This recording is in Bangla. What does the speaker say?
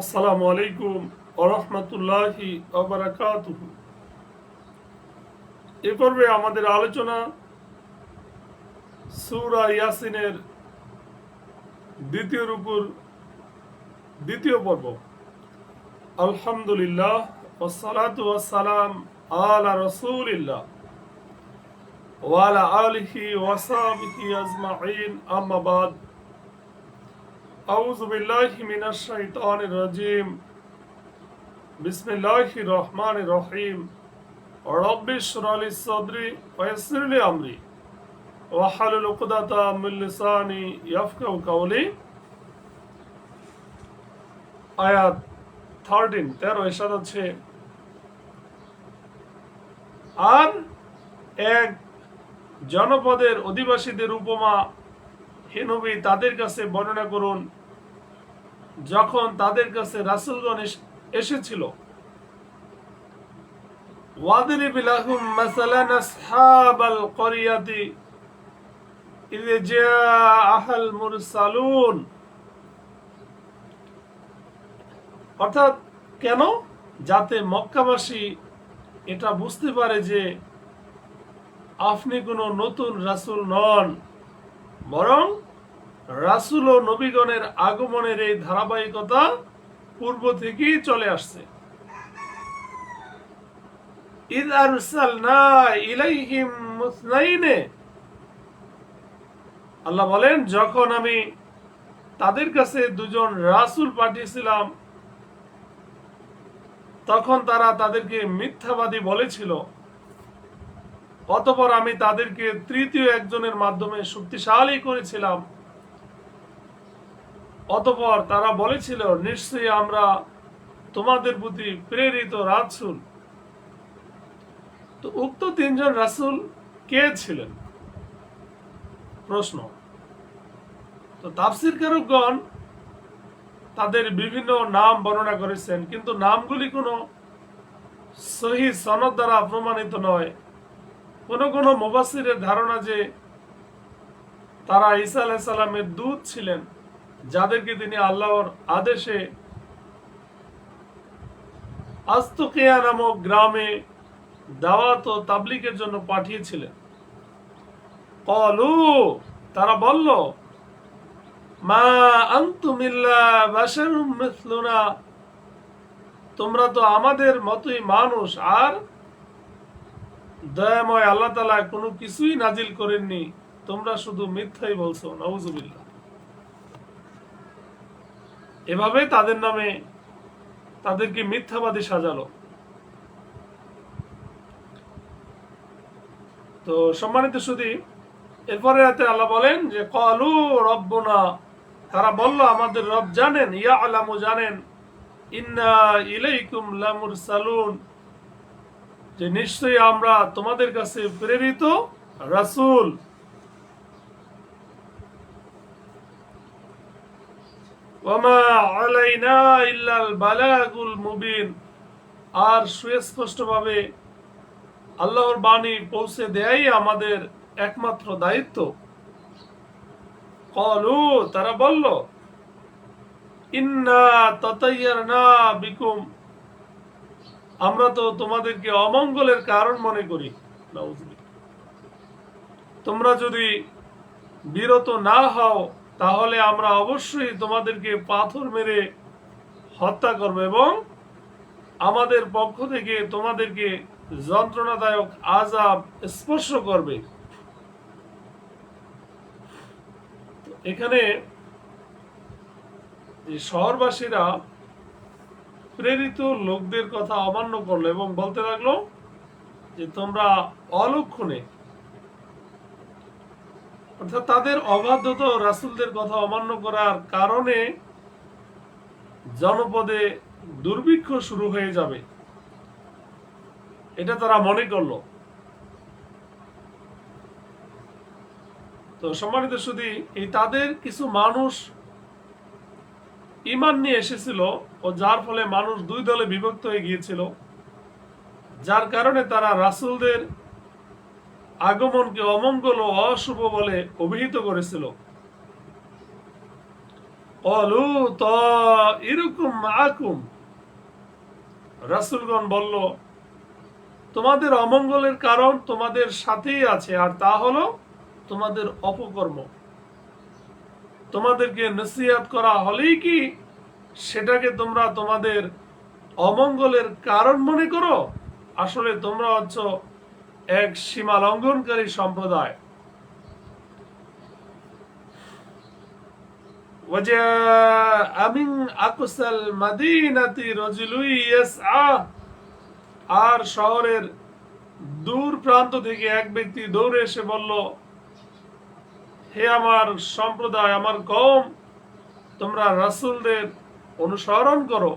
আসসালামু আলাইকুম আরহামতুল্লাহি আবরাকাতুহু এ পর্বে আমাদের আলোচনা সূরা ইয়াসিনের দ্বিতীয় রূপুর দ্বিতীয় পর্ব। আলহামদুলিল্লাহ ওয়াসসালাতু ওয়াসসালাম আলা রাসূলিল্লাহ ওয়ালা আলিহি ওয়াসাহবিহি আজমাইন। আম্মা أعوذ بالله من الشيطان الرجيم بسم الله রহিম الرحيم رب اشرح لي صدري ويسر لي امري واحلل عقدة من لساني يفقهوا قولي আয়াত 13 13 ইরশাদ আছে আর এক জনপদের অধিবাসীদের উপমা হে নবী তাদের কাছে বর্ণনা করুন যখন তাদের কাছে রাসুলগণ এসেছিল। অর্থাৎ কেন? যাতে মক্কাবাসী এটা বুঝতে পারে যে আপনি কোনো নতুন রাসুল নন, বরং রাসুল ও নবীগণের আগমনের এই ধারাবাহিকতা পূর্ব থেকেই চলে আসছে। আল্লাহ বলেন, যখন আমি তাদের কাছে দুজন রাসূল পাঠিয়েছিলাম, তখন তারা তাদেরকে মিথ্যাবাদী বলেছিল। অতপর আমি তাদেরকে তৃতীয় একজনের মাধ্যমে শক্তিশালী করেছিলাম। অতপর তারা বলেছিল, নিশ্চয়ই আমরা তোমাদের প্রতি প্রেরিত রাসুল। তো উক্ত তিনজন রাসুল কে ছিলেন? প্রশ্ন। তো তাফসির কারকগণ তাদের বিভিন্ন নাম বর্ণনা করেছেন, কিন্তু নামগুলি কোনো সহি সনদ দ্বারা প্রমাণিত নয়। কোনো কোন মুবাসিরের ধারণা যে তারা ঈসা আলাহ সাল্লামের দূত ছিলেন। যাদেরকে তিনি আল্লাহর আদেশে আস্তকেয়া নামক গ্রামে দাওয়াত ও তাবলিকের জন্য পাঠিয়েছিলেন। কলু, তারা বলল, মা আন্তুমিল্লা তোমরা তো আমাদের মতোই মানুষ, আর দয়াময় আল্লাহ তালা কোনো কিছুই নাজিল করেননি। তোমরা শুধু মিথ্যাই বলছো নওজুবিল্লাহ এভাবে তাদের নামে তাদেরকে মিথ্যাবাদী সাজালো। তো সম্মানিত সুদী এরপরে রাতে আল্লাহ বলেন যে, কলু রব্বনা তারা বলল, আমাদের রব জানেন ইয়া আলামু জানেন, ইন্না ইলাইকুম লামুর সালুন যে নিশ্চয়ই আমরা তোমাদের কাছে প্রেরিত রাসূল। আর সুস্পষ্টভাবে আল্লাহর বাণী পৌঁছে দেয়াই আমাদের একমাত্র দায়িত্ব। কলু, তারা বলল বিকুম। আমরা তো তোমাদেরকে অমঙ্গলের কারণ মনে করি। তোমরা যদি বিরত না হও তাহলে আমরা অবশ্যই তোমাদেরকে পাথর মেরে হত্যা করব এবং আমাদের পক্ষ থেকে তোমাদেরকে যন্ত্রণাদায়ক আজাব স্পর্শ করবে। এখানে শহরবাসীরা প্রেরিত লোকদের কথা অমান্য করল এবং বলতে লাগল যে তোমরা অলক্ষণে অর্থাৎ তাদের অবাধ্যত রাসূলদের কথা অমান্য করার কারণে জনপদে দুর্ভিক্ষ শুরু হয়ে যাবে। এটা তারা মনে করল। তো সম্মানিত শুধু এই তাদের কিছু মানুষ ইমান নিয়ে এসেছিল ও যার ফলে মানুষ দুই দলে বিভক্ত হয়ে গিয়েছিল, যার কারণে তারা রাসূলদের আগমনকে অমঙ্গল ও অশুভ বলে অভিহিত করেছিল। অলু ত আকুম রাসুলগণ বলল, তোমাদের অমঙ্গলের কারণ তোমাদের সাথেই আছে, আর তা হলো তোমাদের অপকর্ম। তোমাদেরকে নসিহাত করা হলেই কি সেটাকে তোমরা তোমাদের অমঙ্গলের কারণ মনে করো? আসলে তোমরা হচ্ছ এক সীমা লঙ্ঘনকারী সম্প্রদায়। আর শহরের দূর প্রান্ত থেকে এক ব্যক্তি দৌড়ে এসে বলল, হে আমার সম্প্রদায়, আমার কম তোমরা রাসুলদের অনুসরণ করো।